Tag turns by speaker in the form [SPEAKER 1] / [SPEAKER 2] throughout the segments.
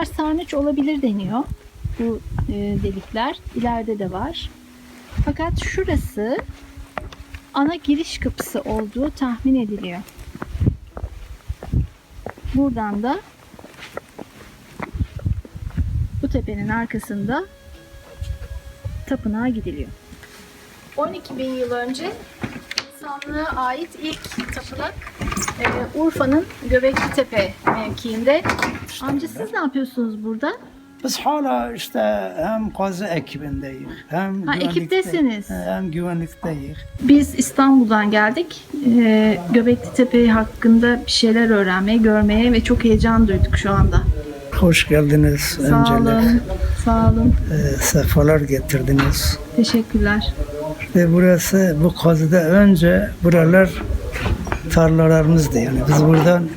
[SPEAKER 1] Buralar sarnıç olabilir deniyor. Bu e, delikler. İleride de var. Fakat şurası ana giriş kapısı olduğu tahmin ediliyor. Buradan da bu tepenin arkasında tapınağa gidiliyor. 12 bin yıl önce insanlığa ait ilk tapınak e, Urfa'nın Göbekli Tepe mevkiinde. Amca siz ne yapıyorsunuz burada?
[SPEAKER 2] Biz hala işte hem kazı ekibindeyiz, hem
[SPEAKER 1] Ha, ekiptesiniz.
[SPEAKER 2] hem güvenlikteyiz.
[SPEAKER 1] Biz İstanbul'dan geldik. E, Göbekli Tepe hakkında bir şeyler öğrenmeye, görmeye ve çok heyecan duyduk şu anda.
[SPEAKER 2] Hoş geldiniz
[SPEAKER 1] Sağ
[SPEAKER 2] öncelik.
[SPEAKER 1] olun. Sağ olun.
[SPEAKER 2] Ee, sefalar getirdiniz.
[SPEAKER 1] Teşekkürler.
[SPEAKER 2] Ve burası bu kazıda önce buralar tarlalarımızdı. Yani biz buradan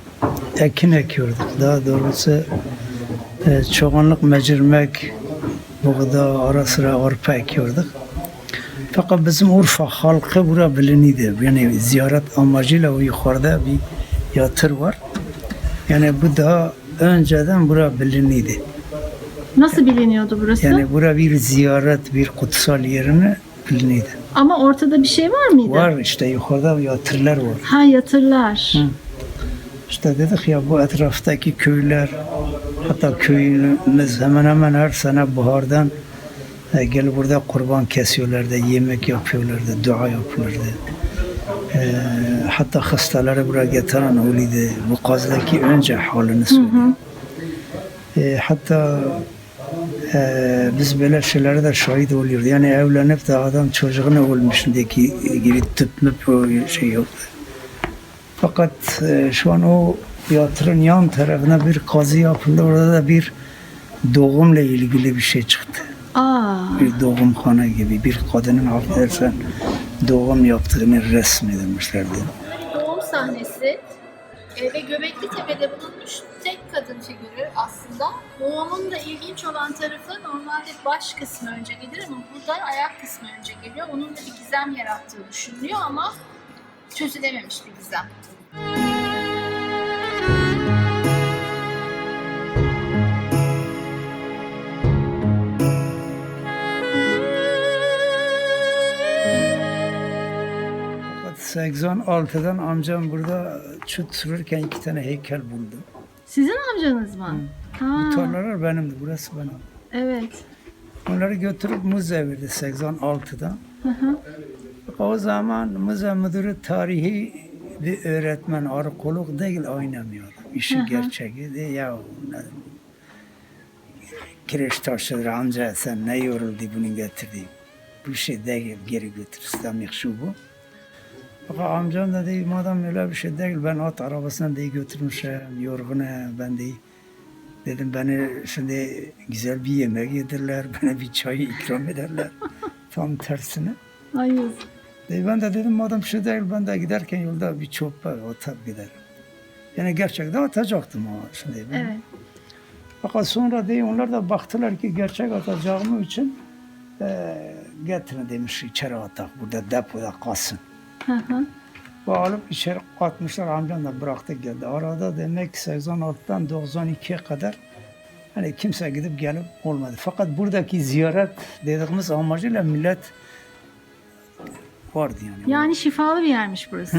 [SPEAKER 2] ekin ekiyorduk. Daha doğrusu e, çoğunluk mecirmek, buğda, ara sıra arpa ekiyorduk. Fakat bizim Urfa halkı bura biliniydi. Yani ziyaret amacıyla o yukarıda bir yatır var. Yani bu daha önceden bura biliniydi.
[SPEAKER 1] Nasıl biliniyordu burası?
[SPEAKER 2] Yani bura bir ziyaret, bir kutsal yerini biliniydi.
[SPEAKER 1] Ama ortada bir şey var mıydı?
[SPEAKER 2] Var işte yukarıda yatırlar var.
[SPEAKER 1] Ha yatırlar.
[SPEAKER 2] Hı. İşte dedik ya bu etraftaki köyler hatta köyümüz hemen hemen her sene bahardan e, gel burada kurban kesiyorlardı, yemek yapıyorlardı, dua yapıyorlardı. E, hatta hastaları buraya getiren öyleydi. Bu kazdaki önce halini söylüyor. E, hatta e, biz böyle şeylere de şahit oluyoruz. Yani evlenip de adam çocuğunu ölmüşündeki gibi tüp müp o şey yoktu. Fakat e, şu an o yatırın yan tarafına bir kazı yapıldı. Orada da bir doğumla ilgili bir şey çıktı.
[SPEAKER 1] Aa,
[SPEAKER 2] Bir doğumhane gibi bir kadının affedersen doğum yaptığını resmedilmişlerdi.
[SPEAKER 1] doğum sahnesi e, ve Göbekli Tepe'de bulunmuş tek kadın figürü aslında. Doğumun da ilginç olan tarafı normalde baş kısmı önce gelir ama burada ayak kısmı önce geliyor. Onun da bir gizem yarattığı düşünülüyor ama çözülememiş bir gizem.
[SPEAKER 2] Fakat 86'dan amcam burada çut sürürken iki tane heykel buldu.
[SPEAKER 1] Sizin amcanız mı? Ha,
[SPEAKER 2] Bu tarlalar benimdi, burası benim.
[SPEAKER 1] evet.
[SPEAKER 2] Onları götürüp müze verdi 86'dan.
[SPEAKER 1] Hı hı.
[SPEAKER 2] O zaman müze müdürü tarihi bir öğretmen, arkeolog değil oynamıyor. İşin
[SPEAKER 1] Hı hı.
[SPEAKER 2] ya kireç taşıdır amca sen ne yoruldu bunu getirdi. Bu şey değil geri götür İslamik şu bu. Fakat amcam da değil madem öyle bir şey değil ben at arabasına değil götürmüşüm yorgunum ben değil. Dedim beni şimdi güzel bir yemek yedirler, bana bir çay ikram ederler. Tam tersine.
[SPEAKER 1] Ay yazık.
[SPEAKER 2] E ben de dedim madem şey değil ben de giderken yolda bir çöp var atıp giderim. Yani gerçekten atacaktım o şimdi. Ben.
[SPEAKER 1] Evet.
[SPEAKER 2] Fakat sonra değil onlar da baktılar ki gerçek atacağım için e, getirin demiş içeri atak burada depoda kalsın.
[SPEAKER 1] Hı hı.
[SPEAKER 2] Alıp içeri atmışlar amcam da bıraktı geldi. Arada demek ki 86'dan 92'ye kadar hani kimse gidip gelip olmadı. Fakat buradaki ziyaret dediğimiz amacıyla millet vardı yani.
[SPEAKER 1] Yani şifalı bir yermiş burası.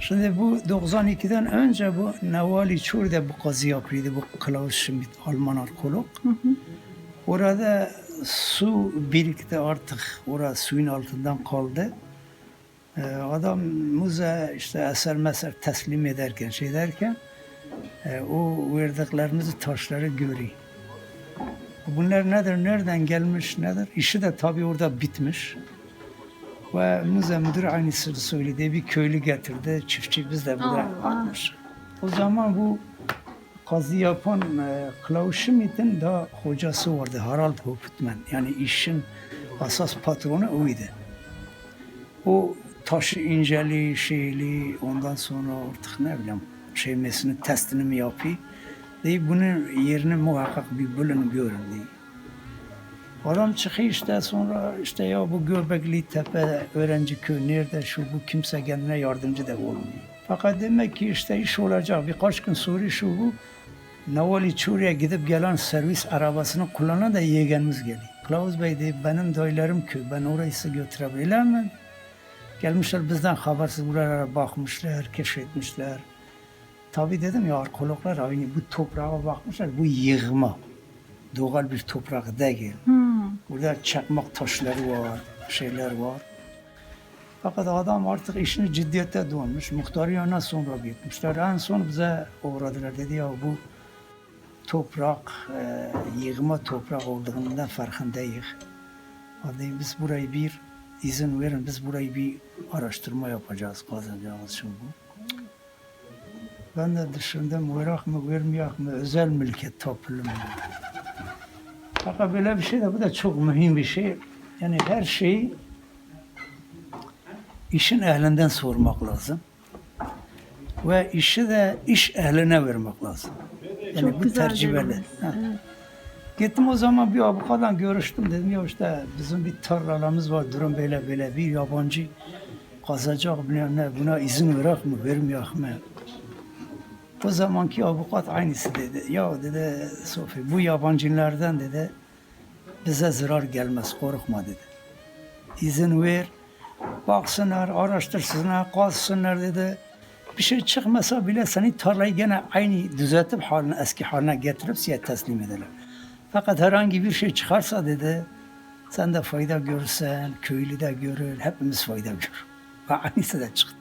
[SPEAKER 2] Şimdi bu 92'den önce bu Nevali Çur'da bu kazı yapıyordu. Bu Klaus Schmidt Alman arkeolog. Orada su birikti artık. Orada suyun altından kaldı. Ee, adam müze işte eser meser teslim ederken şey derken e, o verdiklerimiz taşları görüyor. Bunlar nedir, nereden gelmiş, nedir? İşi de tabii orada bitmiş. Ve müze müdürü aynısını söyledi. Bir köylü getirdi, çiftçi biz de burada atmış. O zaman bu kazı yapan e, Klaus Schmidt'in da hocası vardı, Harald Hoputman. Yani işin asas patronu oydu. O taşı inceli, şeyli, ondan sonra artık ne bileyim şeymesini, testini mi yapıyor? Deyip bunun yerini muhakkak bir bulun görün diye. Adam çıkıyor işte sonra işte ya bu Göbekli Tepe öğrenci köy nerede şu bu kimse kendine yardımcı da olmuyor. Fakat demek ki işte iş olacak birkaç gün sonra şu bu Navali Çuri'ye gidip gelen servis arabasını kullanan da yeğenimiz geliyor. Kılavuz Bey dedi benim dayılarım köy ben orayı götürebilir miyim? Gelmişler bizden habersiz buralara bakmışlar, keşfetmişler. Tabii dedim ya arkeologlar aynı bu toprağa bakmışlar bu yığma. Doğal bir toprak değil.
[SPEAKER 1] Hmm.
[SPEAKER 2] Burada çakmak taşları var, şeyler var. Fakat adam artık işini ciddiyete dönmüş. Muhtarı yanına sonra gitmişler. En son bize uğradılar. Dedi ya bu toprak, e, yığma toprak olduğundan farkındayız. Hadi biz burayı bir izin verin, biz burayı bir araştırma yapacağız, kazanacağız şimdi. Ben de düşündüm, verak mı, vermeyek mi, özel mülkiyet tapulu mu? Fakat böyle bir şey de bu da çok mühim bir şey. Yani her şeyi işin ehlinden sormak lazım. Ve işi de iş ehline vermek lazım. Yani
[SPEAKER 1] Çok
[SPEAKER 2] bu
[SPEAKER 1] güzel
[SPEAKER 2] terciheli. Gittim o zaman bir avukatla görüştüm. Dedim ya işte bizim bir tarlalarımız var. Durum böyle böyle bir yabancı kazacak bilmem. Buna izin verak mı vermeyek mi? O zamanki avukat aynısı dedi. Ya dedi Sofi bu yabancılardan dedi bize zarar gelmez korkma dedi. İzin ver baksınlar araştırsınlar kazsınlar dedi. Bir şey çıkmasa bile seni tarlayı gene aynı düzeltip haline eski haline getirip size teslim ederler. Fakat herhangi bir şey çıkarsa dedi sen de fayda görürsen, köylü de görür, hepimiz fayda görür. Ve aynısı da çıktı.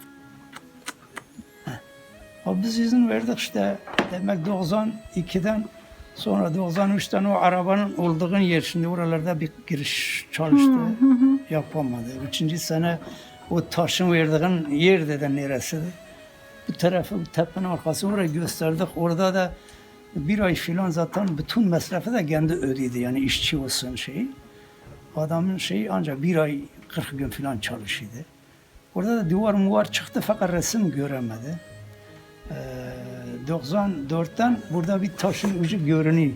[SPEAKER 2] Ama biz izin verdik işte. Demek 92'den sonra 93'ten o arabanın olduğu yer şimdi oralarda bir giriş çalıştı. Yapamadı. Üçüncü sene o taşın verdiğin yer dedi neresidir. Bu tarafı, bu tepenin arkası orayı gösterdik. Orada da bir ay filan zaten bütün masrafı da kendi ödedi. Yani işçi olsun şey. Adamın şeyi ancak bir ay 40 gün filan çalışıyordu. Orada da duvar muvar çıktı fakat resim göremedi. Ee, 94'ten burada bir taşın ucu görünüyor.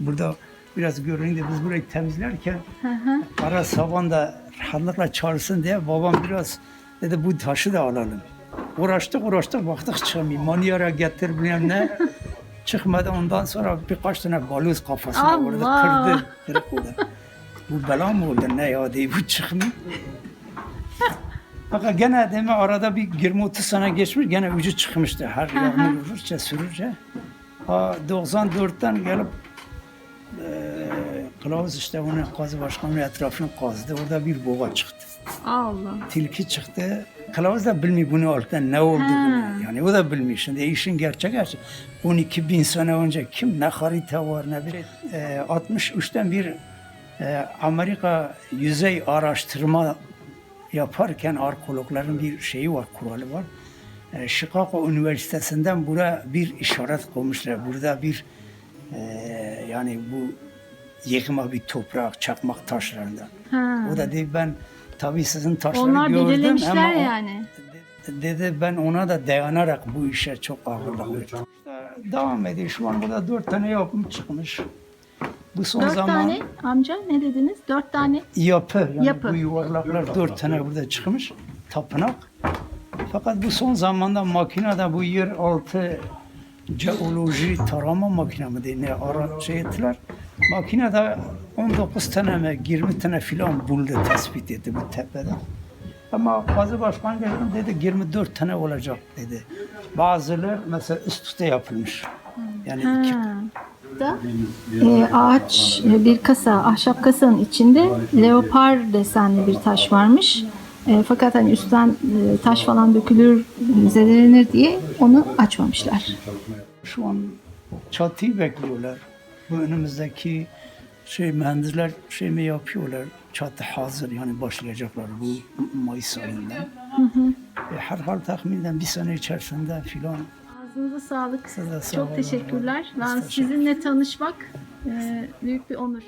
[SPEAKER 2] Burada biraz görünüyor. Biz burayı temizlerken ara saban da rahatlıkla çalışsın diye babam biraz dedi bu taşı da alalım. Uğraştık uğraştık baktık çıkmıyor. Maniyara getir bilmem ne. Çıkmadı ondan sonra birkaç tane balyoz kafasına vurdu
[SPEAKER 1] Allah!
[SPEAKER 2] kırdı. Kırık oldu. Bu bela mı oldu ne ya diye bu çıkmıyor. Fakat gene deme arada bir 20-30 sene geçmiş gene ucu çıkmıştı. Her yağmur vururca sürürce. Ha, 94'ten gelip eee kılavuz işte onun kazı başkanının etrafını kazdı. Orada bir boğa çıktı.
[SPEAKER 1] Allah.
[SPEAKER 2] Tilki çıktı. Kılavuz da bilmiyor bunun altında ne olduğunu.
[SPEAKER 1] Ha.
[SPEAKER 2] Yani o da bilmiyor. Şimdi işin gerçek gerçek. 12 bin sene önce kim ne harita var ne bir. Eee 63'ten bir eee, Amerika yüzey araştırma yaparken arkeologların bir şeyi var, kuralı var. E, Chicago Üniversitesi'nden buraya bir işaret koymuşlar. Burada bir e, yani bu yıkma bir toprak, çakmak taşlarından.
[SPEAKER 1] Ha.
[SPEAKER 2] O da dedi ben tabii sizin taşları
[SPEAKER 1] Onlar
[SPEAKER 2] gördüm
[SPEAKER 1] belirlemişler
[SPEAKER 2] ama o-
[SPEAKER 1] yani.
[SPEAKER 2] dedi ben ona da dayanarak bu işe çok ağırlık verdim. İşte devam ediyor. Şu an burada dört tane yapım çıkmış. Bu son
[SPEAKER 1] Dört
[SPEAKER 2] zaman
[SPEAKER 1] tane amca ne dediniz? Dört tane.
[SPEAKER 2] yapı. Yani
[SPEAKER 1] Yapı.
[SPEAKER 2] bu yuvarlaklar dört tane burada çıkmış. Tapınak. Fakat bu son zamanda makinede bu yer altı jeoloji tarama makine mi diye ne ara şey ettiler. Makinede 19 tane mi 20 tane filan buldu tespit etti bu tepede. Ama Kazı Başkan geldi dedi 24 tane olacak dedi. Bazıları mesela üst üste yapılmış. Yani iki
[SPEAKER 1] Ha. Da e, ağaç e, bir kasa, ahşap kasanın içinde leopar desenli bir taş varmış. E, fakat hani üstten e, taş falan dökülür, zedelenir diye onu açmamışlar.
[SPEAKER 2] Şu an çatıyı bekliyorlar. Bu önümüzdeki şey mühendisler şey mi yapıyorlar? Çatı hazır yani başlayacaklar bu Mayıs ayında. E, herhal tahminen bir sene içerisinde filan
[SPEAKER 1] Ağzınıza sağlık.
[SPEAKER 2] Size sağ
[SPEAKER 1] Çok
[SPEAKER 2] olun.
[SPEAKER 1] teşekkürler. Ben sizinle tanışmak e, büyük bir onur.